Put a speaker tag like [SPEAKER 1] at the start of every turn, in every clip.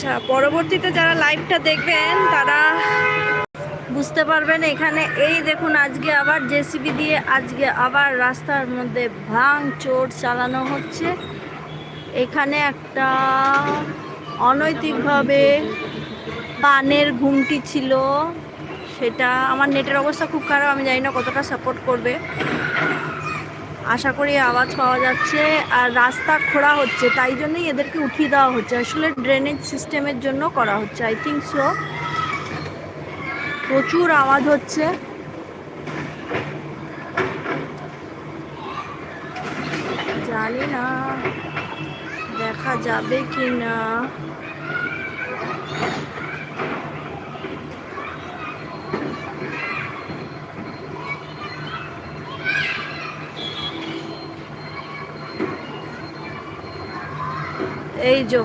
[SPEAKER 1] আচ্ছা পরবর্তীতে যারা লাইভটা দেখবেন, তারা বুঝতে পারবেন এখানে, এই দেখুন আজকে আবার জেসিবি দিয়ে আজকে আবার রাস্তার মধ্যে ভাঙ চোর চালানো হচ্ছে। এখানে একটা অনৈতিকভাবে পানের ঘুমটি ছিল, সেটা আমার নেটের অবস্থা খুব খারাপ, আমি জানি না কতটা সাপোর্ট করবে। আশা করি আওয়াজ পাওয়া যাচ্ছে আর রাস্তা খোঁড়া হচ্ছে, তাই জন্যই এদেরকে উঠিয়ে দেওয়া হচ্ছে। আসলে ড্রেনেজ সিস্টেমের জন্য করা হচ্ছে আই থিঙ্ক সো প্রচুর আওয়াজ হচ্ছে। জানি না, দেখা যাবে কি না এই যো।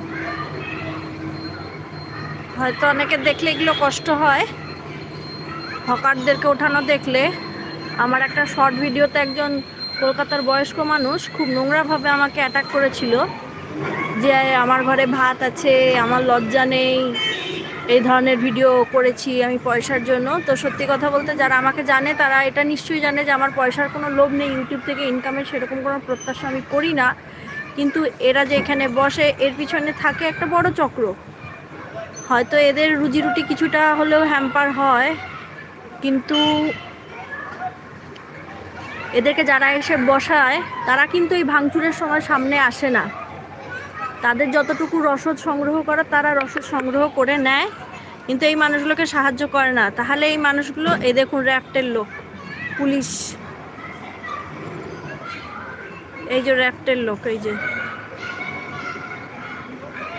[SPEAKER 1] হয়তো অনেকে দেখলে এগুলো কষ্ট হয়। হকারদেরকে ওঠানো দেখলে। আমার একটা শর্ট ভিডিওতে একজন কলকাতার বয়স্ক মানুষ খুব নোংরাভাবে আমাকে অ্যাটাক করেছিল। যে আমার ঘরে ভাত আছে, আমার লজ্জা নেই, এই ধরনের ভিডিও করেছি আমি পয়সার জন্য। তো সত্যি কথা বলতে যারা আমাকে জানে তারা এটা নিশ্চয়ই জানে যে আমার পয়সার কোনো লোভ নেই। ইউটিউব থেকে ইনকামের সেরকম কোনো প্রত্যাশা আমি করি না। কিন্তু এরা যে এখানে বসে, এর পিছনে থাকে একটা বড় চক্র। হয়তো এদের রুজি রুটি কিছুটা হলেও হ্যাম্পার হয়, কিন্তু এদেরকে যারা এসে বসায়, তারা কিন্তু এই ভাঙচুরের সময় সামনে আসে না। তাদের যতটুকু রসদ সংগ্রহ করে, তারা রসদ সংগ্রহ করে নেয়, কিন্তু এই মানুষগুলোকে সাহায্য করে না। তাহলে এই মানুষগুলো, এই দেখুন র্যাফটের লোক, পুলিশ। এই যে র্যাফটের লোক, এই যে।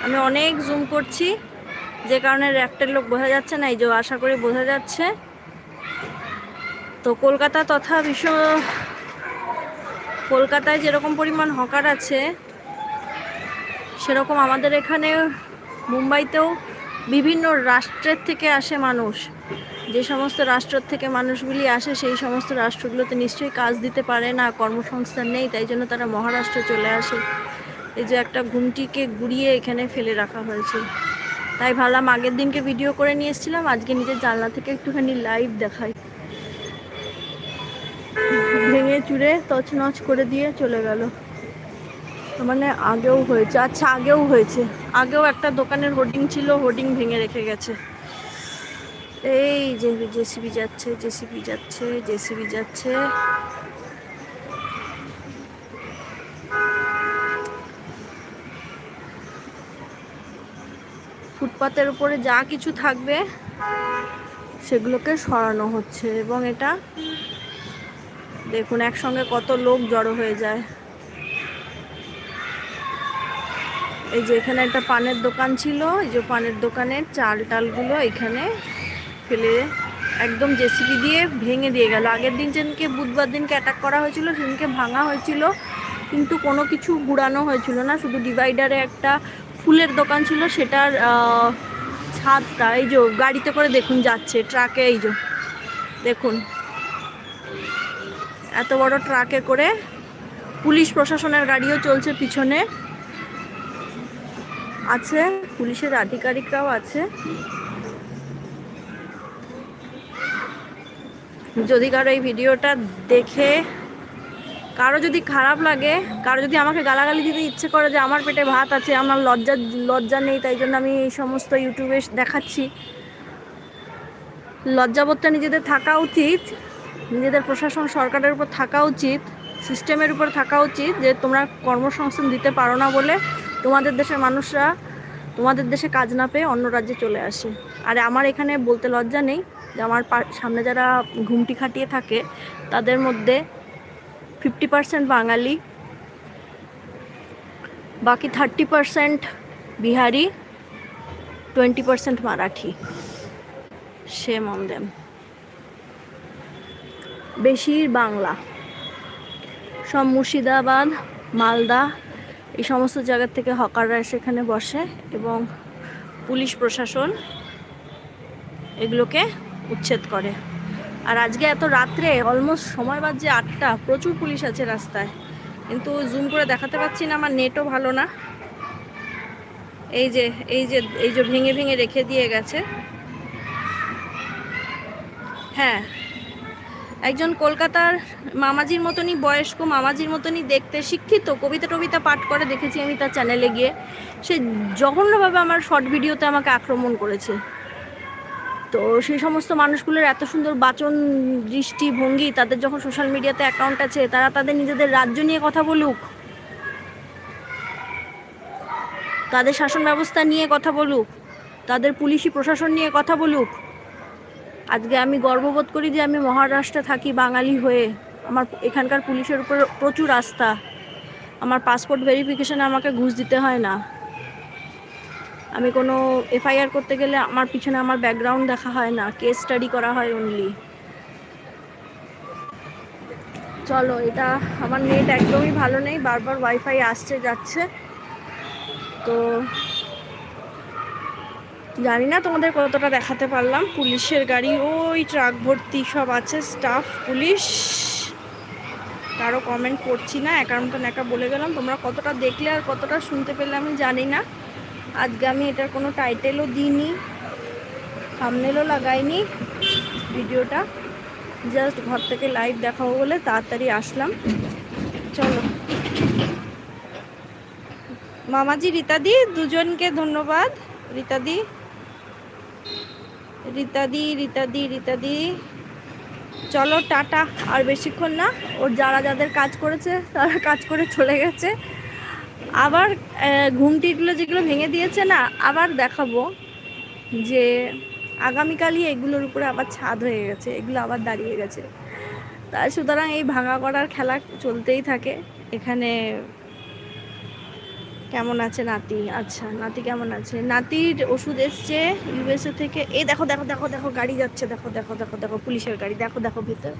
[SPEAKER 1] আমি অনেক জুম করছি, যে কারণে র্যাফটের লোক বোঝা যাচ্ছে না, এই যে আশা করি বোঝা যাচ্ছে। তো কলকাতা তথা বিশ্ব, কলকাতায় যেরকম পরিমাণ হকার আছে, সেরকম আমাদের এখানে মুম্বাইতেও বিভিন্ন রাষ্ট্রের থেকে আসে মানুষ। যে সমস্ত রাষ্ট্র থেকে মানুষগুলি আসে, সেই সমস্ত রাষ্ট্রগুলোতে নিশ্চয়ই কাজ দিতে পারে না, কর্মসংস্থান নেই, তাই জন্য তারা মহারাষ্ট্রে চলে আসে। এই যে একটা ঘুমটিকে গুড়িয়ে এখানে ফেলে রাখা হয়েছে। তাই ভাবলাম আগের দিনকে ভিডিও করে নিয়ে এসেছিলাম, আজকে নিজের জানলা থেকে একটুখানি লাইভ দেখাই। ভেঙে চুড়ে তছনছ করে দিয়ে চলে গেল। মানে আগেও হয়েছে আচ্ছা আগেও হয়েছে। আগেও একটা দোকানের হোর্ডিং ছিল হোর্ডিং ভেঙে রেখে গেছে। এই যে জেসিবি যাচ্ছে জেসিবি যাচ্ছে জেসিবি যাচ্ছে। ফুটপাতের উপরে যা কিছু থাকবে, সেগুলোকে সরানো হচ্ছে এবং এটা দেখুন, একসঙ্গে কত লোক জড়ো হয়ে যায়। এই যে এখানে একটা পানের দোকান ছিল, এই যে পানের দোকানের চাল টালগুলো এখানে ফেলে একদম জেসিপি দিয়ে ভেঙে দিয়ে গেল। আগের দিন যেদিনকে বুধবার দিনকে অ্যাটাক করা হয়েছিল, সেদিনকে ভাঙা হয়েছিল। কিন্তু কোনো কিছু গুড়ানো হয়েছিল না, শুধু ডিভাইডারে একটা ফুলের দোকান ছিল, সেটার ছাদটা, এই যে গাড়িতে করে দেখুন যাচ্ছে ট্রাকে এই যে, দেখুন। এত বড় ট্রাকে করে পুলিশ প্রশাসনের গাড়িও চলছে পিছনে। আছে, পুলিশের আধিকারিকরাও আছে। যদি কারও এই ভিডিওটা দেখে কারও যদি খারাপ লাগে, কারও যদি আমাকে গালাগালি দিতে ইচ্ছে করে যে আমার পেটে ভাত আছে, আমার লজ্জা লজ্জা নেই, তাই জন্য আমি এই সমস্ত ইউটিউবে দেখাচ্ছি। লজ্জাবোধটা নিজেদের থাকা উচিত, নিজেদের প্রশাসন, সরকারের উপর থাকা উচিত, সিস্টেমের উপর থাকা উচিত, যে তোমরা কর্মসংস্থান দিতে পারো না বলে তোমাদের দেশের মানুষরা তোমাদের দেশে কাজ না পেয়ে অন্য রাজ্যে চলে আসে। আর আমার এখানে বলতে লজ্জা নেই যে আমার সামনে যারা ঘুমটি খাটিয়ে থাকে, তাদের মধ্যে ফিফটি পার্সেন্ট বাঙালি, বাকি thirty percent Bihari twenty percent Marathi. Same on them. বেশি বাংলা। সব মুর্শিদাবাদ, মালদা এই সমস্ত জায়গার থেকে হকাররা সেখানে বসে এবং পুলিশ প্রশাসন এগুলোকে উচ্ছেদ করে। আর আজকে এত রাত্রে অলমোস্ট সময় বাজছে আটটা, প্রচুর পুলিশ আছে রাস্তায়। কিন্তু জুম করে দেখাতে পাচ্ছি না, আমার নেটও ভালো না। এই যে এই যে এই যে ভেঙে ভেঙে রেখে দিয়ে গেছে। হ্যাঁ একজন কলকাতার মামাজির মতনই বয়স্ক, মামাজির মতনই দেখতে শিক্ষিত। কবিতা টবিতা পাঠ করে দেখেছি আমি তার চ্যানেলে গিয়ে। সে জঘন্যভাবে আমার শর্ট ভিডিওতে আমাকে আক্রমণ করেছে। তো সেই সমস্ত মানুষগুলোর এত সুন্দর বাচন, দৃষ্টি, ভঙ্গি, তাদের যখন সোশ্যাল মিডিয়াতে অ্যাকাউন্ট আছে, তারা তাদের নিজেদের রাজ্য নিয়ে কথা বলুক। তাদের শাসন ব্যবস্থা নিয়ে কথা বলুক। তাদের পুলিশি প্রশাসন নিয়ে কথা বলুক। আজকে আমি গর্ববোধ করি যে আমি মহারাষ্ট্রে থাকি, বাঙালি হয়ে। আমার এখানকার পুলিশের উপর প্রচুর আস্থা। আমার পাসপোর্ট ভেরিফিকেশানে আমাকে ঘুষ দিতে হয় না। আমি কোনো এফআইআর করতে গেলে আমার পিছনে আমার ব্যাকগ্রাউন্ড দেখা হয় না, কেস স্টাডি করা হয় অনলি চলো, এটা আমার নেট একদমই ভালো নেই, বারবার ওয়াইফাই আসছে, যাচ্ছে। তো জানি না তোমাদের কতটা দেখাতে পারলাম। পুলিশের গাড়ি, ওই ট্রাক ভর্তি সব আছে, স্টাফ, পুলিশ। কারও কমেন্ট করছি না, একার মতন একা বলে গেলাম। তোমরা কতটা দেখলে আর কতটা শুনতে পেলে আমি জানি না। আজকে আমি এটার কোনো টাইটেলও দিইনি সামনেলও লাগাইনি ভিডিওটা। জাস্ট ঘর থেকে লাইভ দেখাবো বলে তাড়াতাড়ি আসলাম। চলো। মামাজি, রীতাদি, দুজনকে ধন্যবাদ। রীতাদি রীতাদি রীতাদি রীতাদি চলো, টাটা। আর বেশিক্ষণ না, ওর যারা যাদের কাজ করেছে, তারা কাজ করে চলে গেছে। আবার ঘুমটিগুলো যেগুলো ভেঙে দিয়েছে না, আবার দেখাবো যে আগামীকালই এগুলোর উপরে আবার ছাদ হয়ে গেছে, এগুলো আবার দাঁড়িয়ে গেছে। তাই সুতরাং এই ভাঙা করার খেলা চলতেই থাকে। এখানে কেমন আছে নাতি আচ্ছা নাতি কেমন আছে নাতির ওষুধ এসছে ইউএসএ থেকে এই দেখো দেখো দেখো দেখো গাড়ি যাচ্ছে দেখো দেখো দেখো দেখো পুলিশের গাড়ি দেখো দেখো ভিতর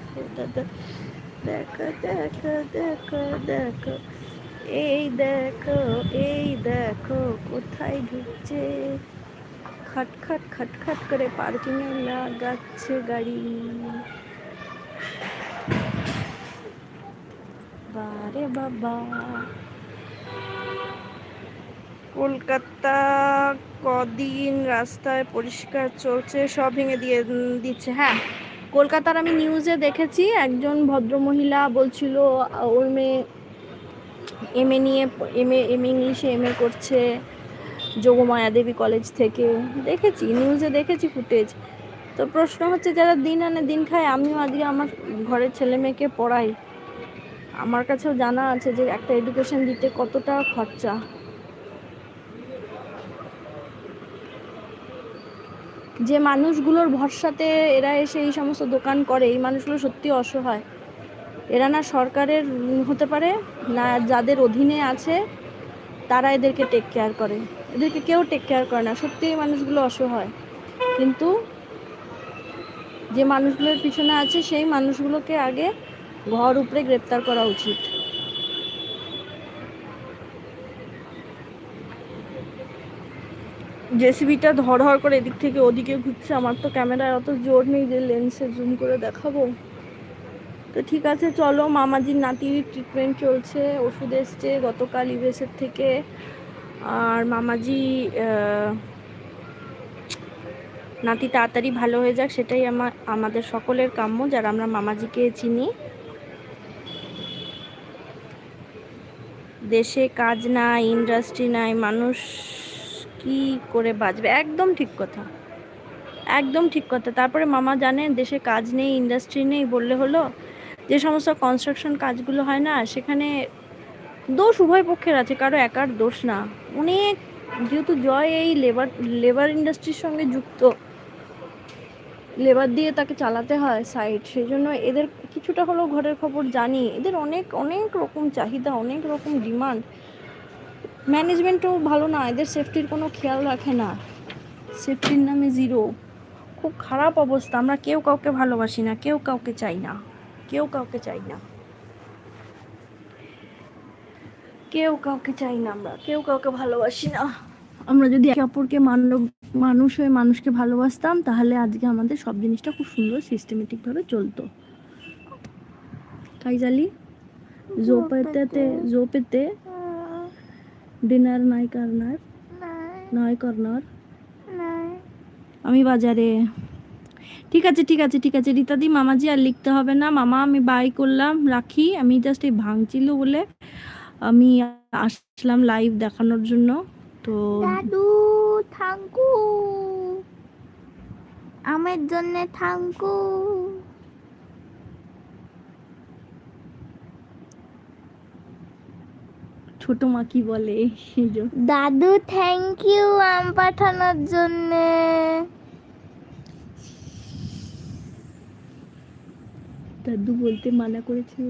[SPEAKER 1] দেখো দেখো দেখো দেখো এই দেখো এই দেখো কোথায় ঢুকছে খট খট খট খট করে পার্কিংয়ে লাগাচ্ছে গাড়ি বারে বাবা কলকাতা কদিন রাস্তায় পরিষ্কার চলছে, সব ভেঙে দিয়ে দিচ্ছে। হ্যাঁ কলকাতার আমি নিউজে দেখেছি, একজন ভদ্রমহিলা বলছিল, ওর মেয়ে এম এ নিয়ে এম এ এম ইংলিশে এম এ করছে যোগমায়া দেবী কলেজ থেকে। দেখেছি নিউজে দেখেছি ফুটেজ তো প্রশ্ন হচ্ছে, যারা দিন আনে দিন খায়, আমিও আজকে আমার ঘরের ছেলে মেয়েকে পড়াই। আমার কাছেও জানা আছে যে একটা এডুকেশন দিতে কতটা খরচা। যে মানুষগুলোর ভরসাতে এরা এসে এই সমস্ত দোকান করে, এই মানুষগুলো সত্যি অসহায়। এরা না সরকারের হতে পারে, না যাদের অধীনে আছে, তারা এদেরকে টেক কেয়ার করে। এদেরকে কেউ টেক কেয়ার করে না সত্যি এই মানুষগুলো অসহায়। কিন্তু যে মানুষগুলোর পিছনে আছে, সেই মানুষগুলোকে আগে ঘর উপরে গ্রেপ্তার করা উচিত। জেসিবিটা ধর ধর করে এদিক থেকে ওদিকে ঘুরছে, আমার তো ক্যামেরার অত জোর নেই যে লেন্সে জুম করে দেখাবো। তো ঠিক আছে, চলো, মামাজির নাতির ট্রিটমেন্ট চলছে, ওষুধ এসছে গতকাল ইউএসের থেকে। আর মামাজি নাতি তাড়াতাড়ি ভালো হয়ে যাক, সেটাই আমার আমাদের সকলের কাম্য, যারা আমরা মামাজিকে চিনি। দেশে কাজ নাই ইন্ডাস্ট্রি নাই, মানুষ কি করে বাঁচবে? একদম ঠিক কথা। একদম ঠিক কথা। তারপরে মামা জানেন, দেশে কাজ নেই ইন্ডাস্ট্রি নেই বললে হলো, যে সমস্ত কনস্ট্রাকশন কাজগুলো হয় না, সেখানে দোষ উভয় পক্ষের আছে, কারও একার দোষ না। অনেক, যেহেতু জয় এই লেবার লেবার ইন্ডাস্ট্রির সঙ্গে যুক্ত লেবার দিয়ে তাকে চালাতে হয় সাইড সেই জন্য এদের কিছুটা হলেও ঘরের খবর জানি। এদের অনেক অনেক রকম চাহিদা, অনেক রকম ডিমান্ড ম্যানেজমেন্টও ভালো না এদের সেফটির কোনো খেয়াল রাখে না। সেফটির নামে জিরো খুব খারাপ অবস্থা আমরা কেউ কাউকে ভালোবাসি না কেউ কাউকে চাই না কেউ কাউকে চাই না। কেউ কাউকে চাই না আমরা কেউ কাউকে ভালোবাসি না। আমরা যদি একে অপরকে মানব মানুষ হয়ে মানুষকে ভালোবাসতাম তাহলে আজকে আমাদের সব জিনিসটা খুব সুন্দর সিস্টেমেটিকভাবে চলতো। কাইজালি জালি জোপেতে জোপেতে ডিনার নাই কর্নার
[SPEAKER 2] নয় কর্নার
[SPEAKER 1] আমি বাজারে। ঠিক আছে ঠিক আছে ঠিক আছে রীতাদি মামাজি আর লিখতে হবে না। মামা আমি বাই করলাম রাখি। আমি জাস্ট এই ভাঙছিল বলে আমি আসলাম লাইভ দেখানোর জন্য। তো
[SPEAKER 2] দাদু থাঙ্কু। আমার জন্য থাঙ্কু।
[SPEAKER 1] ছোট মা কি বলে
[SPEAKER 2] দাদু থ্যাংক ইউ আম পাঠানোর জন্য।
[SPEAKER 1] দাদু বলতে মানা করেছে।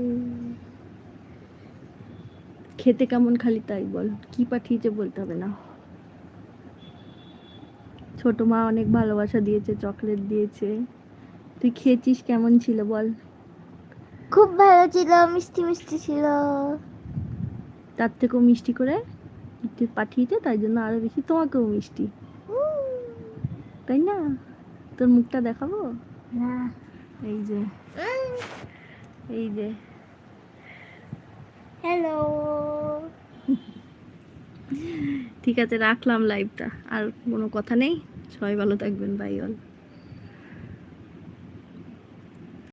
[SPEAKER 1] খেতে কেমন খালি তাই বল কি পাঠিয়েছে বলতে হবে না। ছোট মা অনেক ভালোবাসা দিয়েছে চকলেট দিয়েছে। তুই খেয়েছিস কেমন ছিল বল?
[SPEAKER 2] খুব ভালো ছিল মিষ্টি মিষ্টি ছিল।
[SPEAKER 1] তার থেকেও মিষ্টি করে একটু পাঠিয়েছে তাই জন্য আরও বেশি তোমাকেও মিষ্টি। তাই না? তোর মুখটা দেখাবো?
[SPEAKER 2] না
[SPEAKER 1] এই যে। এই যে।
[SPEAKER 2] হ্যালো
[SPEAKER 1] ঠিক আছে রাখলাম লাইভটা আর কোনো কথা নেই। সবাই ভালো থাকবেন বাই অল